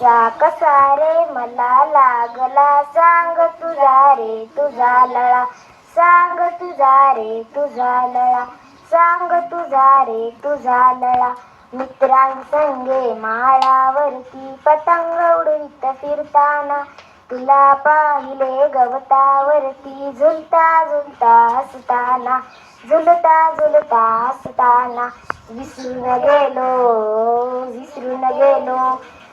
कसा कसा रे? मला लागला. सांग तुझा रे तुझा लळा. सांग तुझा रे तुझा लळा. सांग तुझा रे तुझा लळा. मित्रांसंगे माळावरती पतंग उडवीत फिरताना तुला पाहिले गवतावरती झुलता झुलता हसताना. झुलता झुलता हसताना. विसरून गेलो विसरून गेलो.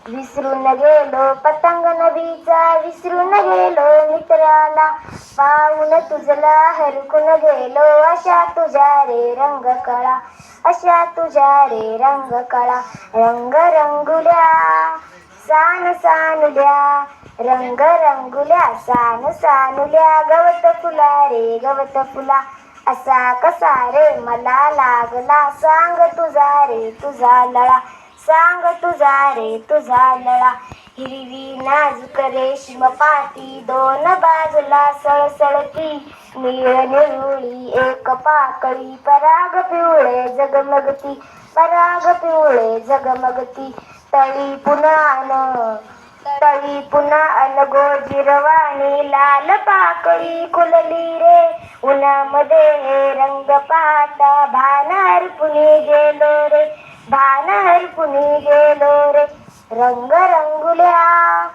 विसरून गेलो पतंग नदीचा विसरून गेलो मित्राला पाहून तुझला हरकून गेलो. अशा तुझ्या रे रंग कळा अशा तुझ्या रे रंग कळा रंग रंगुल्या सान सानुल्या रंग रंगुल्या सान सानुल्या गवत फुला रे गवत फुला असा कसा रे मला लागला. सांग तुझा रे तुझा लळा सांग तुझा रे तुझा लळा. हिरवी नाजूक रेशीम पाती दोन बाजूला सळसळती निळ निळुळी एक पाकळी पराग पिवळे जगमगती पराग पिवळे जगमगती. तळी पुन्हा तळी पुन्हा अनगो जिरवाणी लाल पाकळी खुलली रे. उन्हामध्ये रंग पाहता भानार पुणे रंग रंगुल्या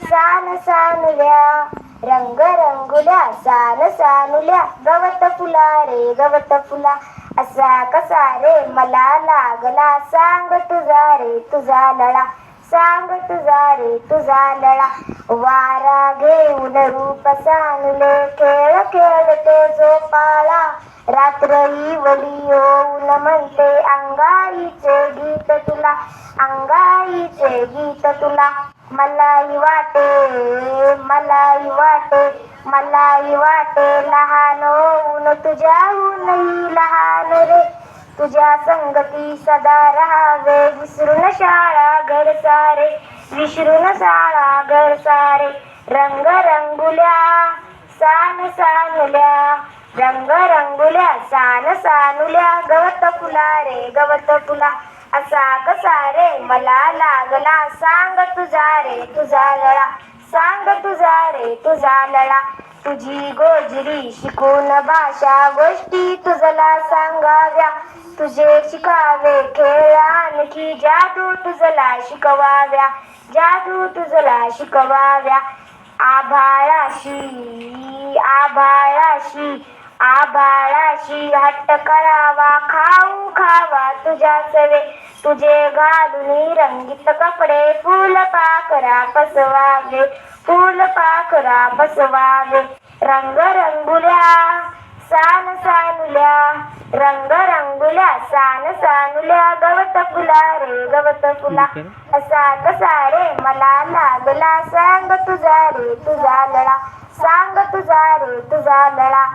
सान सानुल्या रंग रंगुल्या सान सानुल्या गवत फुला रे गवत फुला असा कसा रे मला लागला सांग तुझा रे तुझा लळा. सांग तुझा रे तुझा लळा. वारा घेऊन रूप सांगले खेळ खेळते झोपाळा. रात्र वली येऊन म्हणते अंगाईचे गीत तुला अंगाईचे गीत तुला. मलाही वाटे मलाही वाटे मलाही वाटे. लहान होऊन तुझ्याहूनही लहान रे. तुझ्या संगती सदा राहावे. विसरून शाळा घर सारे. विसरून शाळा घर सारे. रंग रंगुल्या सान सानुल्या. रंग रंगुल्या सान सानुल्या. गवत फुला रे गवत फुला. असा कसा रे? मला लागला. सांग तुझा रे तुझा लळा. सांग तुझा रे तुझा लळा. तुझी गोजरी शिकून भाषा गोष्टी तुझला सांगाव्या. तुझे शिकावे खेळ आणखी जादू तुझला शिकवाव्या. जादू तुझला शिकवाव्या. आभाळाशी आभाळाशी आभाळाशी हट्ट करावा. खाऊ खावा तुझ्या सवे. तुझे घालून रंगीत कपडे फुल करा पसवावे फुल पाकरा पसवावे रंग रंगुल्या सान सानुल्या रंग रंगुल्या सान सानुल्या गवत फुला रे गवत फुला. असा कसा रे मला लागला. सांग तुझा रे तुझा लळा. सांग तुझा रे तुझा लळा.